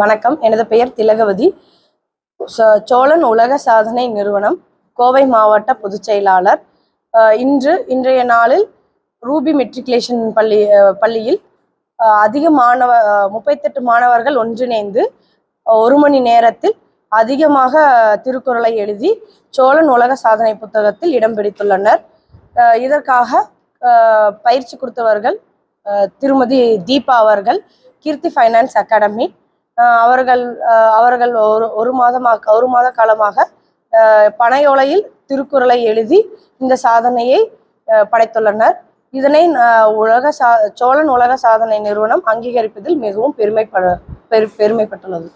வணக்கம். எனது பெயர் திலகவதி. சோழன் உலக சாதனை நிறுவனம் கோவை மாவட்ட பொதுச் செயலாளர். இன்று இன்றைய நாளில் ரூபி மெட்ரிகுலேஷன் பள்ளி பள்ளியில் அதிக மாணவ முப்பத்தெட்டு மாணவர்கள் ஒன்றிணைந்து ஒரு மணி நேரத்தில் அதிகமாக திருக்குறளை எழுதி சோழன் உலக சாதனை புத்தகத்தில் இடம் பிடித்துள்ளனர். இதற்காக பயிற்சி கொடுத்தவர்கள் திருமதி தீபா அவர்கள் கீர்த்தி ஃபைனான்ஸ் அகாடமி அவர்கள் அவர்கள் ஒரு ஒரு மாதமாக ஒரு மாத காலமாக பனையோலையில் திருக்குறளை எழுதி இந்த சாதனையை படைத்துள்ளனர். இதனை உலக சா சோழன் உலக சாதனை நிறுவனம் அங்கீகரிப்பதில் மிகவும் பெருமைப்பட பெரு பெருமைப்பட்டுள்ளது.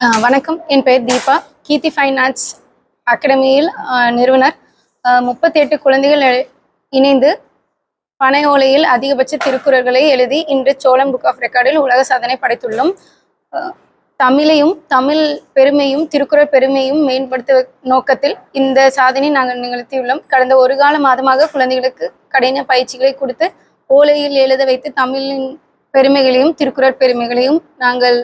ஆஹ் வணக்கம். என் பெயர் தீபா. கீர்த்தி ஃபைனான்ஸ் அகாடமியில் நிறுவனர். முப்பத்தி எட்டு குழந்தைகள் இணைந்து பனை ஓலையில் அதிகபட்ச திருக்குறள்களை எழுதி இன்று சோழம் புக் ஆஃப் ரெக்கார்டில் உலக சாதனை படைத்துள்ளோம். தமிழையும் தமிழ் பெருமையும் திருக்குறள் பெருமையும் மேம்படுத்த நோக்கத்தில் இந்த சாதனை நாங்கள் நிகழ்த்தியுள்ளோம். கடந்த ஒரு கால மாதமாக குழந்தைகளுக்கு கடின பயிற்சிகளை கொடுத்து ஓலையில் எழுத வைத்து தமிழின் பெருமைகளையும் திருக்குறள் பெருமைகளையும் நாங்கள்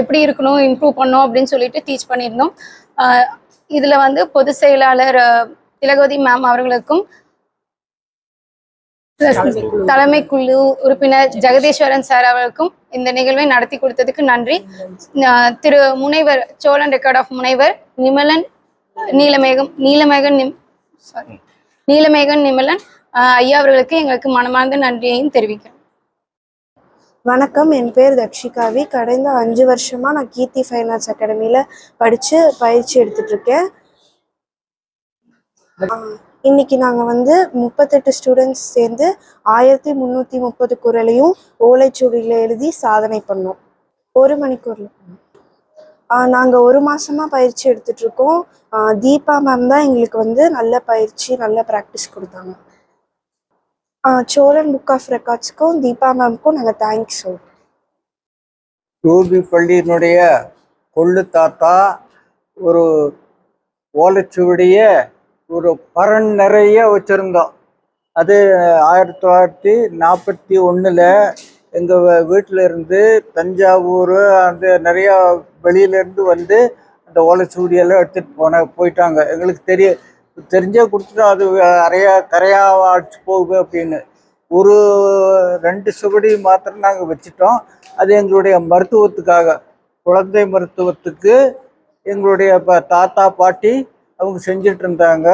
எப்படி இருக்கணும் இம்ப்ரூவ் பண்ணோம் அப்படின்னு சொல்லிட்டு டீச் பண்ணியிருந்தோம். இதில் வந்து பொதுச் செயலாளர் திலகவதி மேம் அவர்களுக்கும் தலைமை குழு உறுப்பினர் ஜெகதீஸ்வரன் சார் அவர்களுக்கும் இந்த நிகழ்வை நடத்தி கொடுத்ததுக்கு நன்றி. திரு முனைவர் சோழன் ரெக்கார்ட் ஆஃப் முனைவர் நிமலன் நீலமேகம் நீலமேகன் நிம் சாரி நீலமேகன் நிமலன் ஐயா அவர்களுக்கு எங்களுக்கு மனமார்ந்த நன்றியையும் தெரிவிக்கிறேன் வணக்கம். என் பேர் தக்ஷிகாவி கடந்த அஞ்சு வருஷமா நான் கீர்த்தி ஃபைனான்ஸ் அகாடமியில் படித்து பயிற்சி எடுத்துட்டு இருக்கேன். இன்னைக்கு நாங்கள் வந்து முப்பத்தெட்டு ஸ்டூடெண்ட்ஸ் சேர்ந்து ஆயிரத்தி முந்நூற்றி முப்பது குரலையும் ஓலைச்சுவடியில் எழுதி சாதனை பண்ணோம். ஒரு மணிக்கூரில். நாங்கள் ஒரு மாதமாக பயிற்சி எடுத்துகிட்ருக்கோம் தீபா மேம் தான் எங்களுக்கு வந்து நல்ல பயிற்சி நல்ல ப்ராக்டிஸ் கொடுத்தாங்க. சோழன் புக் ஆஃப் ரெக்கார்ட்ஸ்க்கும் தீபா மேம்க்கும் நாங்கள் தேங்க்ஸ் சொல்றோம். ரூபி பள்ளியினுடைய கொள்ளு தாத்தா ஒரு ஓலைச்சுவடியை ஒரு பரன் நிறைய வச்சுருந்தோம் அது ஆயிரத்தி தொள்ளாயிரத்தி நாற்பத்தி ஒன்றில் எங்கள் வீட்டில் இருந்து தஞ்சாவூர் அந்த நிறையா வெளியிலேருந்து வந்து அந்த ஓலைச்சூடியெல்லாம் எடுத்துகிட்டு போன போயிட்டாங்க. எங்களுக்கு தெரிய தெரிஞ்சே கொடுத்துட்டோம் அது அறையா கரையாக அடிச்சு போகுது அப்படின்னு. ஒரு ரெண்டு சுவடி மாத்திரம் நாங்கள் வச்சுட்டோம். அது எங்களுடைய மருத்துவத்துக்காக. குழந்தை மருத்துவத்துக்கு எங்களுடைய தாத்தா பாட்டி அவங்க செஞ்சுட்டு இருந்தாங்க.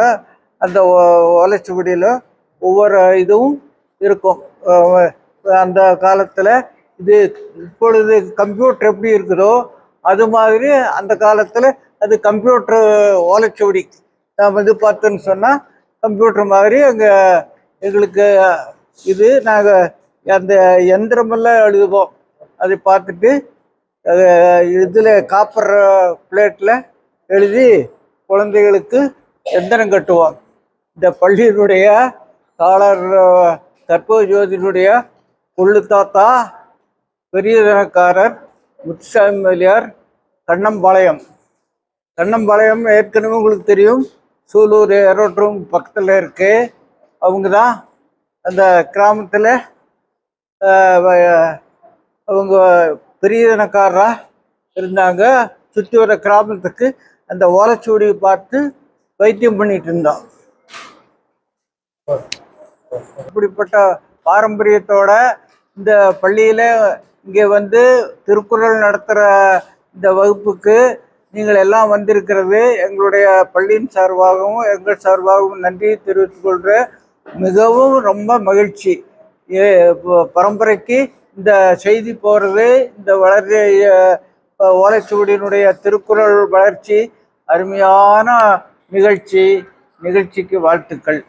அந்த ஓலைச்சுவடியில் ஒவ்வொரு இதுவும் இருக்கும். அந்த காலத்தில் இது இப்பொழுது கம்ப்யூட்டர் எப்படி இருக்குதோ அது மாதிரி அந்த காலத்தில் அது கம்ப்யூட்டர் ஓலைச்சுவடி நாம் இது பார்த்தோன்னு சொன்னால் கம்ப்யூட்டர் மாதிரி அங்கே எங்களுக்கு இது நாங்கள் அந்த எந்திரமெல்லாம் எழுதுவோம். அதை பார்த்துட்டு அது இதில் காப்பர் பிளேட்டில் எழுதி குழந்தைகளுக்கு எந்திரம் கட்டுவோம் இந்த பள்ளியினுடைய தாளர் தற்போது ஜோதியினுடைய கொள்ளு தாத்தா பெரியதனக்காரர் முத்துசாமி மலியார் கண்ணம்பாளையம் கண்ணம்பாளையம் ஏற்கனவே உங்களுக்கு தெரியும். சூலூர் ஏரோட்ரூம் பக்கத்தில் இருக்கு. அவங்க தான் அந்த கிராமத்தில் அவங்க பெரியதனக்காரராக இருந்தாங்க. சுற்றி வர கிராமத்துக்கு அந்த ஓலைச்சுவடியை பார்த்து வைத்தியம் பண்ணிட்டு இருந்தோம் இப்படிப்பட்ட பாரம்பரியத்தோட இந்த பள்ளியில் இங்கே வந்து திருக்குறள் நடத்துகிற இந்த வகுப்புக்கு நீங்கள் எல்லாம் வந்திருக்கிறது எங்களுடைய பள்ளியின் சார்பாகவும் எங்கள் சார்பாகவும் நன்றியை தெரிவித்துக் கொள்கிறேன். மிகவும் ரொம்ப மகிழ்ச்சி. ப- பரம்பரைக்கு இந்த செய்தி போகிறது இந்த வளர்ச்சி ஓலைச்சுவடியினுடைய திருக்குறள் வளர்ச்சி அருமையான நிகழ்ச்சி நிகழ்ச்சிக்கு வாழ்த்துக்கள்.